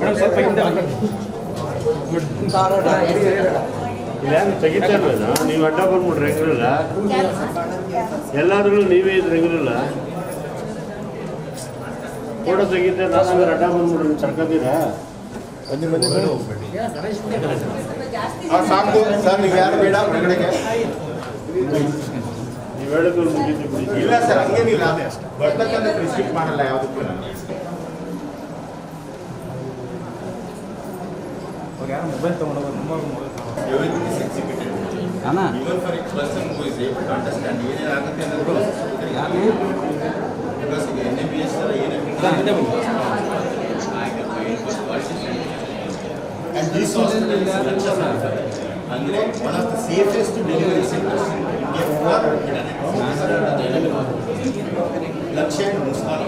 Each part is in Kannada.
ಮೇಡಮ್ ಸ್ವಲ್ಪ ಹಿಂದೆ. ಇಲ್ಲೇನು ತೆಗಿತಾ ಇಲ್ವೇನೋ ನೀವು ಅಡ್ಡ ಬಂದ್ಬಿಟ್ರೆ ಹೆಂಗಿರಲ್ಲ ಎಲ್ಲಾದ್ರೂ ನೀವೇ ಇದ್ರೆ ಹೆಂಗಿರಲ್ಲ ಫೋಟೋ ತೆಗಿತಾ ನಾನು ಅಡ್ಡ ಬಂದ್ಬಿಟ್ರೆ ಸರ್ಕತ್ತೀರಾ ಬನ್ನಿ ಬನ್ನಿ ಆ ಸಾಕು ಸರ್ ನೀವು ಯಾರು ಬೇಡ ಹೊರಗಡೆಗೆ ಬೇರೆ ದೋಂಗೆ ಇಲ್ಲ ಸರ್ ಹಾಗೇನಿಲ್ಲ ಆದ್ರೆ ಅಷ್ಟೆ ಮಾಡಲ್ಲ ಯಾವತ್ತು ಅವರು ಯಾರು ಮೊಬೈಲ್ ತಗೊಂಡವರು ತುಂಬಾ ಮೊಬೈಲ್ ಯಾರು ಎಕ್ಸಿಕ್ಯೂಟಿವ್ ಆಗಿ ಆನ ನೀವು ಸರ್ ಎಕ್ಸ್ಪ್ಲೈನ್ ಕೊಿಸಿ ಕಾಂಟೆಂಟ್ ಅಂದ್ರೆ one of the safest delivery centres Mustan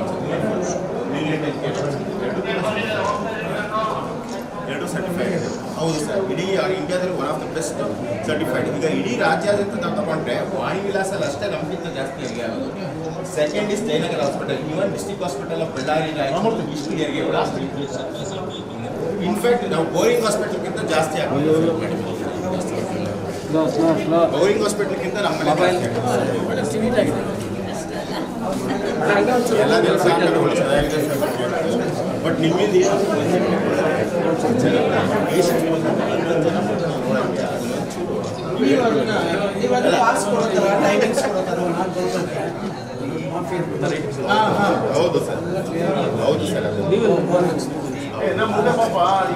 ಎರಡು ಸರ್ಟಿಫೈಡ್ ಹೌದು ಸರ್ ಇಡೀ ಇಂಡಿಯಾದಲ್ಲಿ one of the best certified ಈಗ ಇಡೀ ರಾಜ್ಯಾದ್ಯಂತ ನಾವು ತಗೊಂಡ್ರೆ ವಾಣಿ ವಿಲಾಸಲ್ಲಿ ಅಷ್ಟೇ ನಮಗಿಂತ ಜಾಸ್ತಿ ಹೆರಿಗೆ ಆಗೋದು second is Jayanagar hospital even district hospital of Ballari ಇಷ್ಟು ಹೆರಿಗೆ ಇನ್ಫ್ಯಾಕ್ಟ್ ನಾವು ಬೋರಿಂಗ್ ಹಾಸ್ಪಿಟಲ್ಗಿಂತ ಜಾಸ್ತಿ ಆಗೋದು ಬೋರಿಂಗ್ ಹಾಸ್ಪಿಟಲ್ಗಿಂತ. ಎಲ್ಲ ಕೆಲಸ ಬಟ್ ನಿಮ್ಮಿಂದ ಹೌದು ಸರ್ ಹೌದು ಸರ್ ನಮ್ಮ ಪಾಪ ಈ.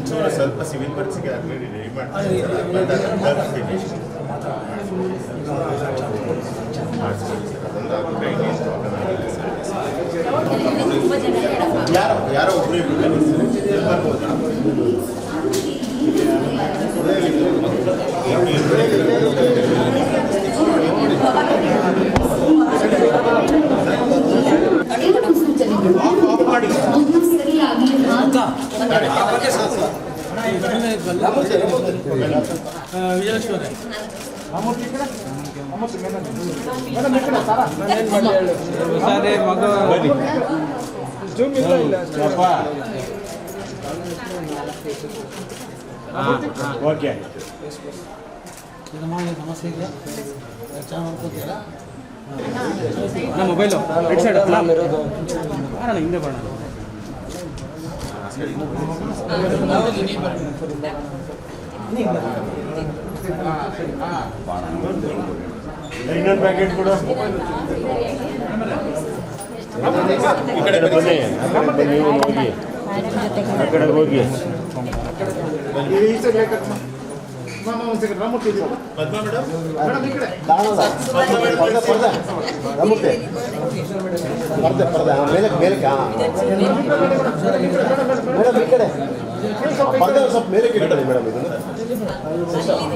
ಒಂಚೂರು ಸ್ವಲ್ಪ ಸಿವಿಲ್ ಬರ್ಸಿಗೆ ಆಗಲಿ ರೆಡಿ ಮಾಡ್ತೀನಿ ಸರ್. ಬಂದಾಗ clarification. ಮಾಡಿಸ್ಕೊಳ್ಳಿ ಸರ್. ಅದೊಂದು ಆಗುತ್ತೆ, ಇನ್ನೇನು problem ಆಗಿಲ್ಲ ಸರ್. ಯಾರೋ ಯಾರೋ ಒಬ್ರು ಇಬ್ರು ಬನ್ನಿ ಸರಿಯಾಗಿ ಸರಿ ಮಗ ಓಕೆ ನಮ್ಮ ಮೊಬೈಲು. ರೈಟ್ ಸೈಡ್ ಬಾರಣ ಹಿಂದೆ ಬರೋಣ. ಇನ್ನೊಂದು ಪ್ಯಾಕೆಟ್ ಕೊಡು ಈ ಕಡೆ ಬನ್ನಿ ಬನ್ನಿ ಆ ಕಡೆ ಬನ್ನಿ ನೀವು ಹೋಗಿ ಆ ಕಡೆ ಹೋಗಿ ಪದ್ಮ ಮೇಡಮ್ ರಮುತ್ತೆ ಪರ್ದೆ ಪರದೆ. ಮೇಲಕ್ಕೆ ಮೇಲಕ್ಕೆ. ಮೇಡಮ್ ಈ ಕಡೆ. ಪರ್ದೆ ಒಂದು ಸ್ವಲ್ಪ ಮೇಲಕ್ಕೆ ಇಟ್ಕೊಳ್ಳಿ ಮೇಡಮ್ ಇದನ್ನು.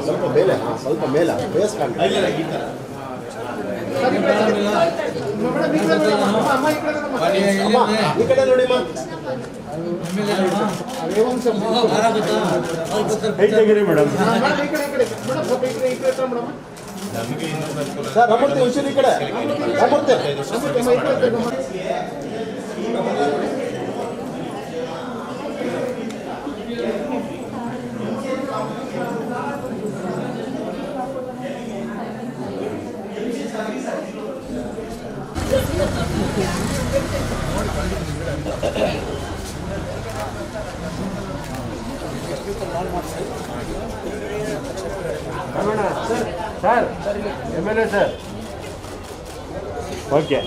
ಸ್ವಲ್ಪ ಮೇಲೆ ಹಾಂ ಸ್ವಲ್ಪ ಮೇಲೆ. ಬೇಸ್ ಇಲ್ಲ ಈ ಕಡೆ ನೋಡಿ ತೆಗೀರಿ ಮೇಡಮ್. ಸರ್ ರಮೂರ್ತಿ ಒಂಚೂರು ಈ ಕಡೆ. Ramurthy sir M L A sir. Okay